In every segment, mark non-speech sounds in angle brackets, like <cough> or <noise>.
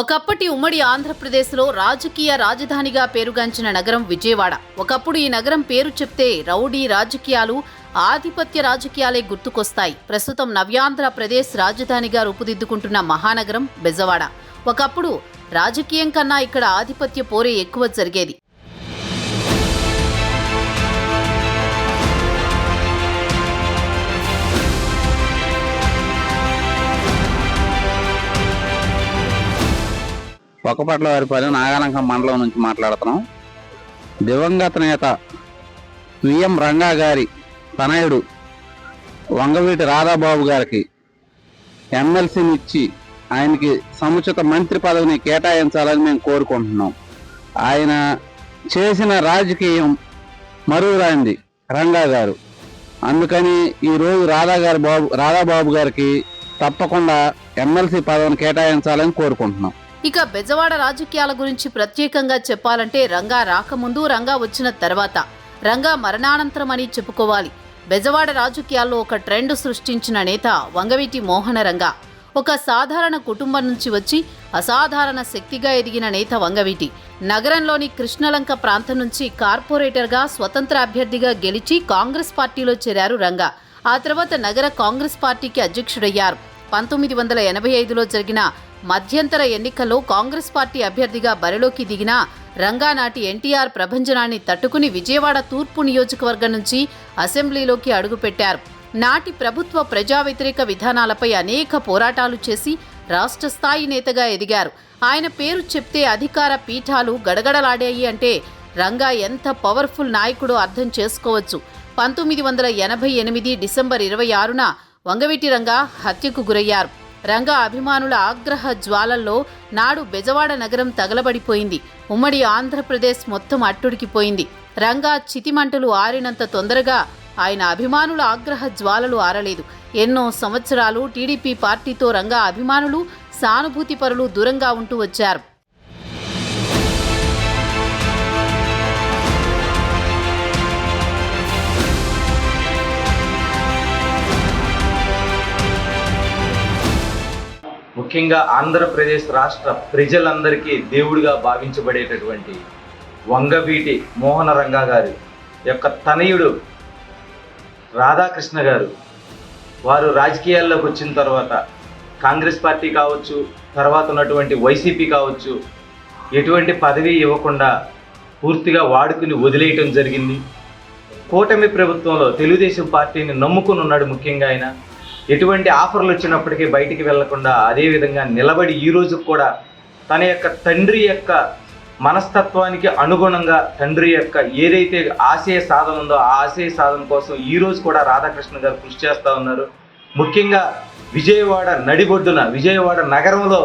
ఒకప్పటి ఉమ్మడి ఆంధ్రప్రదేశ్లో రాజకీయ రాజధానిగా పేరుగాంచిన నగరం విజయవాడ. ఒకప్పుడు ఈ నగరం పేరు చెప్తే రౌడీ రాజకీయాలు ఆధిపత్య రాజకీయాలే గుర్తుకొస్తాయి. ప్రస్తుతం నవ్యాంధ్రప్రదేశ్ రాజధానిగా రూపుదిద్దుకుంటున్న మహానగరం బెజవాడ. ఒకప్పుడు రాజకీయం కన్నా ఇక్కడ ఆధిపత్య పోరే ఎక్కువ జరిగేది. పొక్కపట్ల వారిపల్లి నాగాలంక మండలం నుంచి మాట్లాడుతున్నాం. దివంగత నేత విఎం రంగా గారి తనయుడు వంగవీటి రాధాబాబు గారికి ఎమ్మెల్సీని ఇచ్చి ఆయనకి సముచిత మంత్రి పదవిని కేటాయించాలని మేము కోరుకుంటున్నాం. ఆయన చేసిన రాజకీయం మరువురాంది రంగా గారు. అందుకని ఈరోజు రాధా గారి బాబు రాధాబాబు గారికి తప్పకుండా ఎమ్మెల్సీ పదవిని కేటాయించాలని కోరుకుంటున్నాం. ఇక బెజవాడ రాజకీయాల గురించి ప్రత్యేకంగా చెప్పాలంటే రంగా రాకముందు రంగా వచ్చిన తర్వాత. రంగా మరణానంతరం అని చెప్పుకోవాలి. బెజవాడ రాజకీయాల్లో ఒక ట్రెండ్ సృష్టించిన నేత వంగవీటి మోహన రంగా. ఒక సాధారణ కుటుంబం నుంచి వచ్చి అసాధారణ శక్తిగా ఎదిగిన నేత వంగవీటి. నగరంలోని కృష్ణలంక ప్రాంతం నుంచి కార్పొరేటర్గా స్వతంత్ర అభ్యర్థిగా గెలిచి కాంగ్రెస్ పార్టీలో చేరారు రంగా. ఆ తర్వాత నగర కాంగ్రెస్ పార్టీకి అధ్యక్షుడయ్యారు. పంతొమ్మిది వందల ఎనభై ఐదులో జరిగిన మధ్యంతర ఎన్నికల్లో కాంగ్రెస్ పార్టీ అభ్యర్థిగా బరిలోకి దిగిన రంగానాటి ఎన్టీఆర్ ప్రభంజనాన్ని తట్టుకుని విజయవాడ తూర్పు నియోజకవర్గం నుంచి అసెంబ్లీలోకి అడుగుపెట్టారు. నాటి ప్రభుత్వ ప్రజా వ్యతిరేక విధానాలపై అనేక పోరాటాలు చేసి రాష్ట్ర స్థాయి నేతగా ఎదిగారు. ఆయన పేరు చెప్తే అధికార పీఠాలు గడగడలాడాయి అంటే రంగా ఎంత పవర్ఫుల్ నాయకుడో అర్థం చేసుకోవచ్చు. పంతొమ్మిది వందల ఎనభై ఎనిమిది డిసెంబర్ ఇరవై ఆరున వంగవీటి రంగా హత్యకు గురయ్యారు. రంగా అభిమానుల ఆగ్రహ జ్వాలల్లో నాడు బెజవాడ నగరం తగలబడిపోయింది. ఉమ్మడి ఆంధ్రప్రదేశ్ మొత్తం అట్టుడికిపోయింది. రంగా చితిమంటలు ఆరినంత తొందరగా ఆయన అభిమానుల ఆగ్రహ జ్వాలలు ఆరలేదు. ఎన్నో సంవత్సరాలు టీడీపీ పార్టీతో రంగా అభిమానులు సానుభూతిపరులు దూరంగా ఉంటూ వచ్చారు. ముఖ్యంగా ఆంధ్రప్రదేశ్ రాష్ట్ర ప్రజలందరికీ దేవుడిగా భావించబడేటటువంటి వంగవీటి మోహన రంగా గారి యొక్క తనయుడు రాధాకృష్ణ గారు వారు రాజకీయాల్లోకి వచ్చిన తర్వాత కాంగ్రెస్ పార్టీ కావచ్చు తర్వాత ఉన్నటువంటి వైసీపీ కావచ్చు ఎటువంటి పదవి ఇవ్వకుండా పూర్తిగా వాడుకుని వదిలేయటం జరిగింది. కూటమి ప్రభుత్వంలో తెలుగుదేశం పార్టీని నమ్ముకుని ఉన్నాడు ముఖ్యంగా ఆయన. ఎటువంటి ఆఫర్లు వచ్చినప్పటికీ బయటికి వెళ్ళకుండా అదే విధంగా నిలబడి ఈ రోజు కూడా తన యొక్క తండ్రి యొక్క మనస్తత్వానికి అనుగుణంగా తండ్రి యొక్క ఏదైతే ఆశయ సాధన ఉందో ఆ ఆశయ సాధన కోసం ఈ రోజు కూడా రాధాకృష్ణ గారు కృషి చేస్తూ ఉన్నారు. ముఖ్యంగా విజయవాడ నడిబొడ్డున విజయవాడ నగరంలో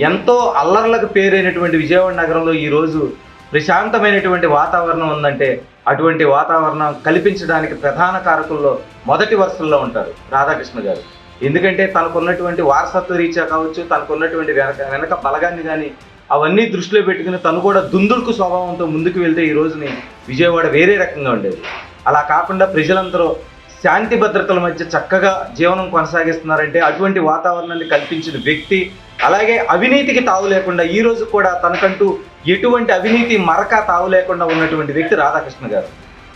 ఎంతో అల్లర్లకు పేరైనటువంటి విజయవాడ నగరంలో ఈరోజు ప్రశాంతమైనటువంటి వాతావరణం ఉందంటే అటువంటి వాతావరణం కల్పించడానికి ప్రధాన కారకుల్లో మొదటి వరుసల్లో ఉంటారు రాధాకృష్ణ గారు. ఎందుకంటే తనకున్నటువంటి వారసత్వ రీత్యా కావచ్చు తనకున్నటువంటి వెనక వెనక బలగాన్ని కానీ అవన్నీ దృష్టిలో పెట్టుకుని తను కూడా దుందుడుకు స్వభావంతో ముందుకు వెళ్తే ఈ రోజుని విజయవాడ వేరే రకంగా ఉండేది. అలా కాకుండా ప్రజలందరూ శాంతి భద్రతల మధ్య చక్కగా జీవనం కొనసాగిస్తున్నారంటే అటువంటి వాతావరణాన్ని కల్పించిన వ్యక్తి అలాగే అవినీతికి తావు లేకుండా ఈ రోజు కూడా తనకంటూ ఎటువంటి అవినీతి మరక తావు లేకుండా ఉన్నటువంటి వ్యక్తి రాధాకృష్ణ గారు.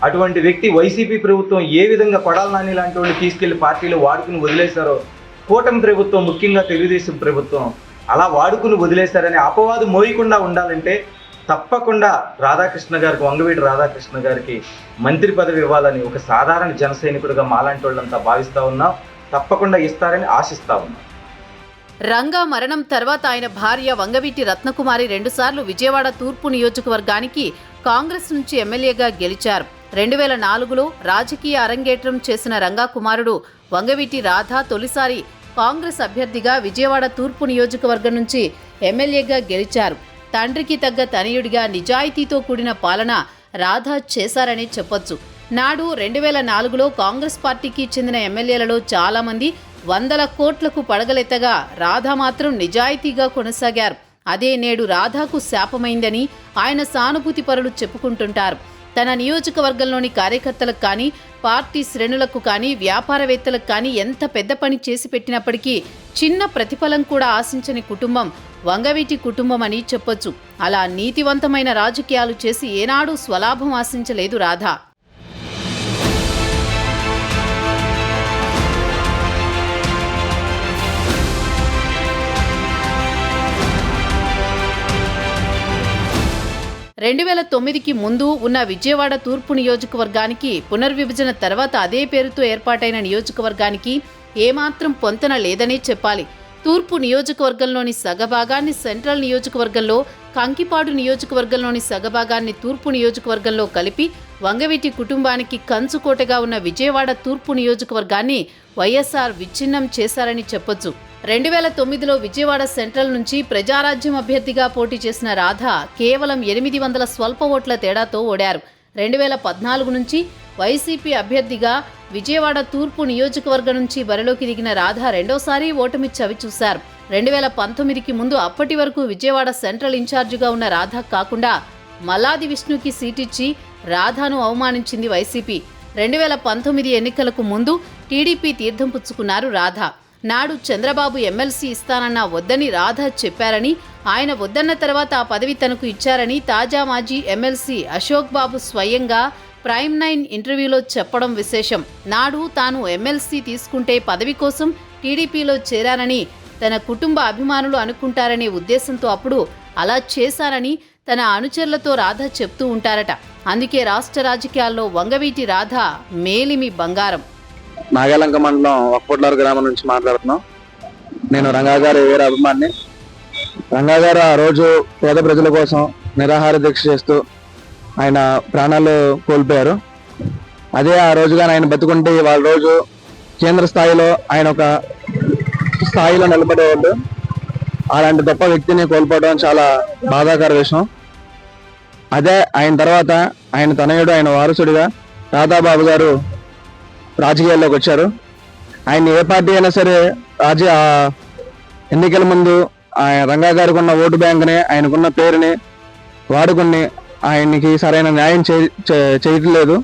అటువంటి వ్యక్తి వైసీపీ ప్రభుత్వం ఏ విధంగా కొడాల నాని లాంటి వాళ్ళు తీసుకెళ్ళి పార్టీలో వాడుకుని వదిలేశారో కూటమి ప్రభుత్వం ముఖ్యంగా తెలుగుదేశం ప్రభుత్వం అలా వాడుకుని వదిలేశారనే అపవాదు మోయకుండా ఉండాలంటే తప్పకుండా రాధాకృష్ణ గారికి వంగవీటి రాధాకృష్ణ గారికి మంత్రి పదవి ఇవ్వాలని ఒక సాధారణ జన సైనికుడిగా మాలాంటి వాళ్ళంతా భావిస్తూ ఉన్నాం. తప్పకుండా ఇస్తారని ఆశిస్తా ఉన్నాం. రంగా మరణం తర్వాత ఆయన భార్య వంగవీటి రత్నకుమారి రెండుసార్లు విజయవాడ తూర్పు నియోజకవర్గానికి కాంగ్రెస్ నుంచి ఎమ్మెల్యేగా గెలిచారు. రెండు వేల నాలుగులో రాజకీయ అరంగేట్రం చేసిన రంగా కుమారుడు వంగవీటి రాధా తొలిసారి కాంగ్రెస్ అభ్యర్థిగా విజయవాడ తూర్పు నియోజకవర్గం నుంచి ఎమ్మెల్యేగా గెలిచారు. తండ్రికి తగ్గ తనయుడిగా నిజాయితీతో కూడిన పాలన రాధా చేశారని చెప్పొచ్చు. నాడు రెండు వేల నాలుగులో కాంగ్రెస్ పార్టీకి చెందిన ఎమ్మెల్యేలలో చాలామంది వందల కోట్లకు పడగలెత్తగా రాధా మాత్రం నిజాయితీగా కొనసాగారు. అదే నేడు రాధాకు శాపమైందని ఆయన సానుభూతి పరులు చెప్పుకుంటుంటారు. తన నియోజకవర్గంలోని కార్యకర్తలకు కానీ పార్టీ శ్రేణులకు కానీ వ్యాపారవేత్తలకు కానీ ఎంత పెద్ద పని చేసి పెట్టినప్పటికీ చిన్న ప్రతిఫలం కూడా ఆశించని కుటుంబం వంగవీటి కుటుంబం అని చెప్పొచ్చు. అలా నీతివంతమైన రాజకీయాలు చేసి ఏనాడూ స్వలాభం ఆశించలేదు రాధా. రెండు వేల తొమ్మిదికి ముందు ఉన్న విజయవాడ తూర్పు నియోజకవర్గానికి పునర్విభజన తర్వాత అదే పేరుతో ఏర్పాటైన నియోజకవర్గానికి ఏమాత్రం పొంతన లేదనే చెప్పాలి. తూర్పు నియోజకవర్గంలోని సగభాగాన్ని సెంట్రల్ నియోజకవర్గంలో కంకిపాడు నియోజకవర్గంలోని సగభాగాన్ని తూర్పు నియోజకవర్గంలో కలిపి వంగవీటి కుటుంబానికి కంచుకోటగా ఉన్న విజయవాడ తూర్పు నియోజకవర్గాన్ని వైఎస్ఆర్ విచ్ఛిన్నం చేశారని చెప్పొచ్చు. రెండు వేల తొమ్మిదిలో విజయవాడ సెంట్రల్ నుంచి ప్రజారాజ్యం అభ్యర్థిగా పోటీ చేసిన రాధ కేవలం ఎనిమిది వందల స్వల్ప ఓట్ల తేడాతో ఓడారు. రెండు వేల పద్నాలుగు నుంచి వైసీపీ అభ్యర్థిగా విజయవాడ తూర్పు నియోజకవర్గం నుంచి బరిలోకి దిగిన రాధ రెండోసారి ఓటమి చవిచూశారు రెండు వేల పంతొమ్మిదికి ముందు అప్పటి వరకు విజయవాడ సెంట్రల్ ఇన్ఛార్జిగా ఉన్న రాధ కాకుండా మల్లాది విష్ణుకి సీటిచ్చి రాధాను అవమానించింది వైసీపీ. రెండు వేల పంతొమ్మిది ఎన్నికలకు ముందు టీడీపీ తీర్థం పుచ్చుకున్నారు రాధ. నాడు చంద్రబాబు ఎమ్మెల్సీ ఇస్తానన్న వద్దని రాధ చెప్పారని ఆయన వద్దన్న తర్వాత ఆ పదవి తనకు ఇచ్చారని తాజా మాజీ ఎమ్మెల్సీ అశోక్ బాబు స్వయంగా ప్రైమ్ నైన్ ఇంటర్వ్యూలో చెప్పడం విశేషం. నాడు తాను ఎమ్మెల్సీ తీసుకుంటే పదవి కోసం టీడీపీలో చేరానని తన కుటుంబ అభిమానులు అనుకుంటారనే ఉద్దేశంతో అప్పుడు అలా చేశారని తన అనుచరులతో రాధ చెప్తూ ఉంటారట. అందుకే రాష్ట్ర రాజకీయాల్లో వంగవీటి రాధ మేలిమి బంగారం. నాగాలంక మండలం ఒక్కపొట్లూరు గ్రామం నుంచి మాట్లాడుతున్నాం. నేను రంగా గారి వేరే అభిమాన్ని. రంగా గారు ఆ రోజు పేద ప్రజల కోసం నిరాహార దీక్ష చేస్తూ ఆయన ప్రాణాలు కోల్పోయారు. అదే ఆ రోజుగా ఆయన బతుకుంటే వాళ్ళ రోజు కేంద్ర స్థాయిలో ఆయన ఒక స్థాయిలో నిలబడేవాళ్ళు అలాంటి గొప్ప వ్యక్తిని కోల్పోవడం చాలా బాధాకర విషయం. అదే ఆయన తర్వాత ఆయన తనయుడు ఆయన వారసుడిగా రాధాబాబు గారు రాజకీయాల్లోకి వచ్చారు. ఆయన ఏ పార్టీ అయినా సరే రాజ ఎన్నికల ముందు ఆయన రంగా గారికి ఉన్న ఓటు బ్యాంక్ని ఆయనకున్న పేరుని వాడుకుని ఆయనకి సరైన న్యాయం చేయ చేయట్లేదు.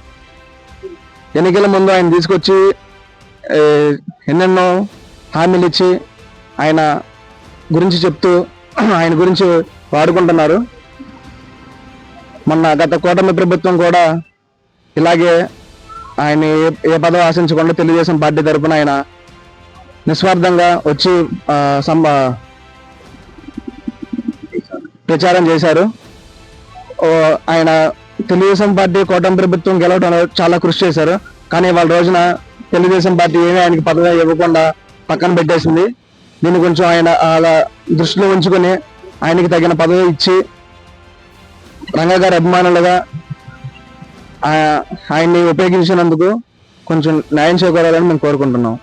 ఎన్నికల ముందు ఆయన తీసుకొచ్చి ఎన్నెన్నో హామీలు ఇచ్చి ఆయన గురించి చెప్తూ <clears throat> ఆయన గురించి వాడుకుంటున్నారు. మొన్న గత కూటమి ప్రభుత్వం కూడా ఇలాగే ఆయన ఏ పదవి ఆశించకుండా తెలుగుదేశం పార్టీ తరపున ఆయన నిస్వార్థంగా వచ్చి సంబ ప్రచారం చేశారు. ఆయన తెలుగుదేశం పార్టీ కూటమి ప్రభుత్వం గెలవడంలో చాలా కృషి చేశారు. కానీ వాళ్ళ రోజున తెలుగుదేశం పార్టీ ఏమీ ఆయనకి పదవి ఇవ్వకుండా పక్కన పెట్టేసింది. దీన్ని కొంచెం ఆయన అలా దృష్టిలో ఉంచుకొని ఆయనకి తగిన పదవి ఇచ్చి రంగా గారి అభిమానులుగా ఆయన్ని ఉపయోగించినందుకు కొంచెం న్యాయం చేకూరాలని మేము కోరుకుంటున్నాం.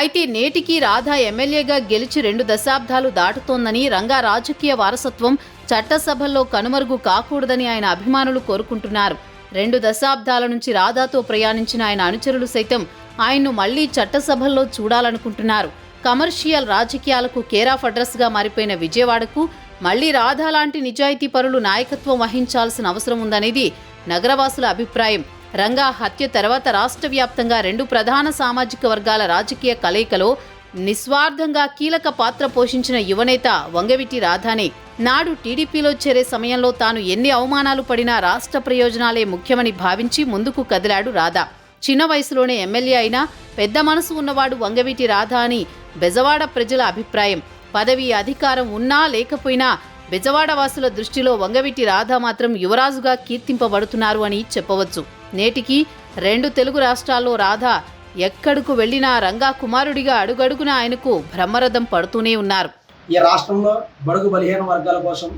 అయితే నేటికి రాధా ఎమ్మెల్యేగా గెలిచి రెండు దశాబ్దాలు దాటుతోందని రంగా రాజకీయ వారసత్వం చట్టసభల్లో కనుమరుగు కాకూడదని ఆయన అభిమానులు కోరుకుంటున్నారు. రెండు దశాబ్దాల నుంచి రాధాతో ప్రయాణించిన ఆయన అనుచరులు సైతం ఆయన్ను మళ్ళీ చట్టసభల్లో చూడాలనుకుంటున్నారు. కమర్షియల్ రాజకీయాలకు కేరాఫ్ అడ్రస్గా మారిపోయిన విజయవాడకు మళ్ళీ రాధా లాంటి నిజాయితీ పరులు నాయకత్వం వహించాల్సిన అవసరం ఉందనేది నగరవాసుల అభిప్రాయం. రంగా హత్య తర్వాత రాష్ట్ర వ్యాప్తంగా రెండు ప్రధాన సామాజిక వర్గాల రాజకీయ కలయికలో నిస్వార్థంగా కీలక పాత్ర పోషించిన యువనేత వంగవిటి రాధానే నాడు టీడీపీలో చేరే సమయంలో తాను ఎన్ని అవమానాలు పడినా రాష్ట్ర ప్రయోజనాలే ముఖ్యమని భావించి ముందుకు కదిలాడు రాధా. చిన్న వయసులోనే ఎమ్మెల్యే అయినా పెద్ద మనసు ఉన్నవాడు వంగవీటి రాధా అని బెజవాడ ప్రజల అభిప్రాయం. పదవి అధికారం ఉన్నా లేకపోయినా బెజవాడ వాసుల దృష్టిలో వంగవీటి రాధా మాత్రం యువరాజుగా కీర్తింపబడుతున్నారు అని చెప్పవచ్చు. నేటికి రెండు తెలుగు రాష్ట్రాల్లో రాధా ఎక్కడకు వెళ్ళినా రంగా కుమారుడిగా అడుగడుగున ఆయనకు బ్రహ్మరథం పడుతూనే ఉన్నారు. ఈ రాష్ట్రంలో బడుగు బలహీన వర్గాల కోసం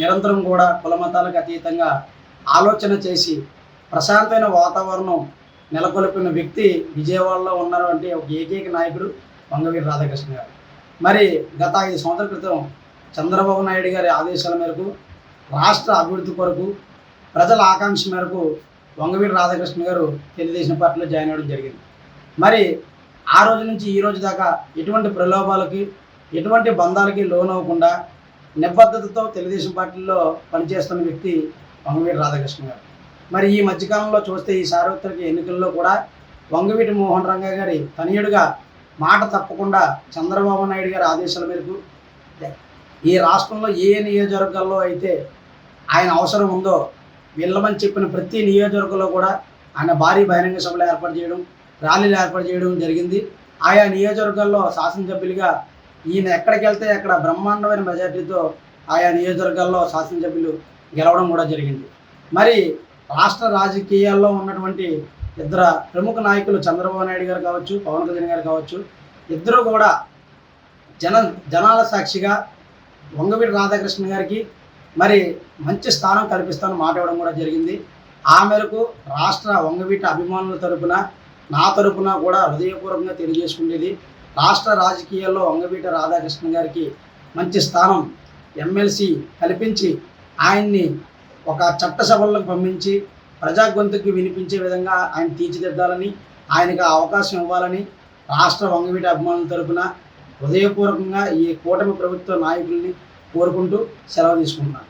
నిరంతరం కూడా కులమతాలకు అతీతంగా ఆలోచన చేసి ప్రశాంతమైన వాతావరణం నెలకొల్పిన వ్యక్తి విజయవాడలో ఉన్నటువంటి ఒక ఏకైక నాయకుడు వంగవీరి రాధాకృష్ణ గారు. మరి గత ఐదు సంవత్సరాల క్రితం చంద్రబాబు నాయుడు గారి ఆదేశాల మేరకు రాష్ట్ర అభివృద్ధి కొరకు ప్రజల ఆకాంక్ష మేరకు వంగవీరి రాధాకృష్ణ గారు తెలుగుదేశం పార్టీలో జాయిన్ అవ్వడం జరిగింది. మరి ఆ రోజు నుంచి ఈ రోజు దాకా ఎటువంటి ప్రలోభాలకి ఎటువంటి బంధాలకి లోనవ్వకుండా నిబద్ధతతో తెలుగుదేశం పార్టీలో పనిచేస్తున్న వ్యక్తి వంగవీటి రాధాకృష్ణ గారు. మరి ఈ మధ్యకాలంలో చూస్తే ఈ సార్వత్రిక ఎన్నికల్లో కూడా వంగవీటి మోహన్ రంగ గారి తనయుడుగా మాట తప్పకుండా చంద్రబాబు నాయుడు గారి ఆదేశాల మేరకు ఈ రాష్ట్రంలో ఏ నియోజకవర్గాల్లో అయితే ఆయన అవసరం ఉందో వెళ్ళమని చెప్పిన ప్రతి నియోజకవర్గంలో కూడా ఆయన భారీ బహిరంగ సభలు ఏర్పాటు చేయడం ర్యాలీలు ఏర్పాటు చేయడం జరిగింది. ఆయా నియోజకవర్గాల్లో శాసనసభ్యులుగా ఈయన ఎక్కడికి వెళ్తే అక్కడ బ్రహ్మాండమైన మెజార్టీతో ఆయా నియోజకవర్గాల్లో శాసనసభ్యులు గెలవడం కూడా జరిగింది. మరి రాష్ట్ర రాజకీయాల్లో ఉన్నటువంటి ఇద్దరు ప్రముఖ నాయకులు చంద్రబాబు నాయుడు గారు కావచ్చు పవన్ కళ్యాణ్ గారు కావచ్చు ఇద్దరు కూడా జన జనాల సాక్షిగా వంగవీటి రాధాకృష్ణ గారికి మరి మంచి స్థానం కల్పిస్తాను మాట ఇవ్వడం కూడా జరిగింది. ఆ మేరకు రాష్ట్ర వంగవీటి అభిమానుల తరపున నా తరపున కూడా హృదయపూర్వకంగా తెలియజేసుకునేది రాష్ట్ర రాజకీయాల్లో వంగవీట రాధాకృష్ణ గారికి మంచి స్థానం ఎమ్మెల్సీ కల్పించి ఆయన్ని ఒక చట్టసభలకు పంపించి ప్రజా గొంతుకి వినిపించే విధంగా ఆయన తీర్చిదిద్దాలని ఆయనకు ఆ అవకాశం ఇవ్వాలని రాష్ట్ర వంగవీటి అభిమానుల తరపున హృదయపూర్వకంగా ఈ కూటమి ప్రభుత్వ నాయకుల్ని కోరుకుంటూ సెలవు తీసుకుంటున్నాను.